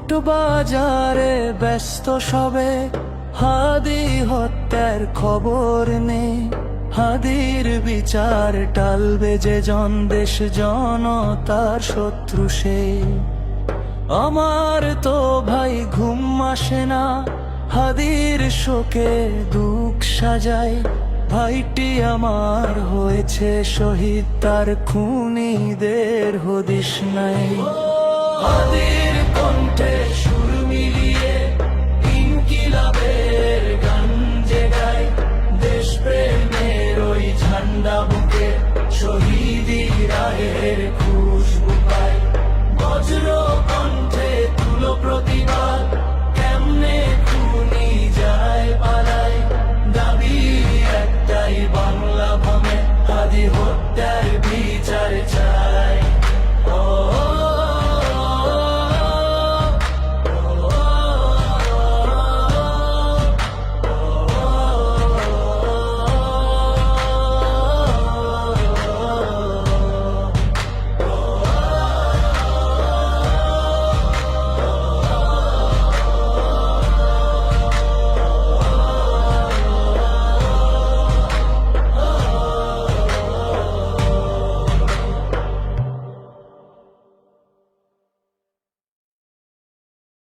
বাজারে ব্যস্ত সবে হাদি হত্যার খবর নেই হাদির বিচার টালবে যে জন দেশ জনতার শত্রু সে। আমার তো ভাই ঘুম আসে না, হাদির শোকে দুঃখ সাজায়। ভাইটি আমার হয়েছে শহীদ, তার খুনিদের হদিস নাই। হাদির বুকে শহীদি রায়ের খুশবু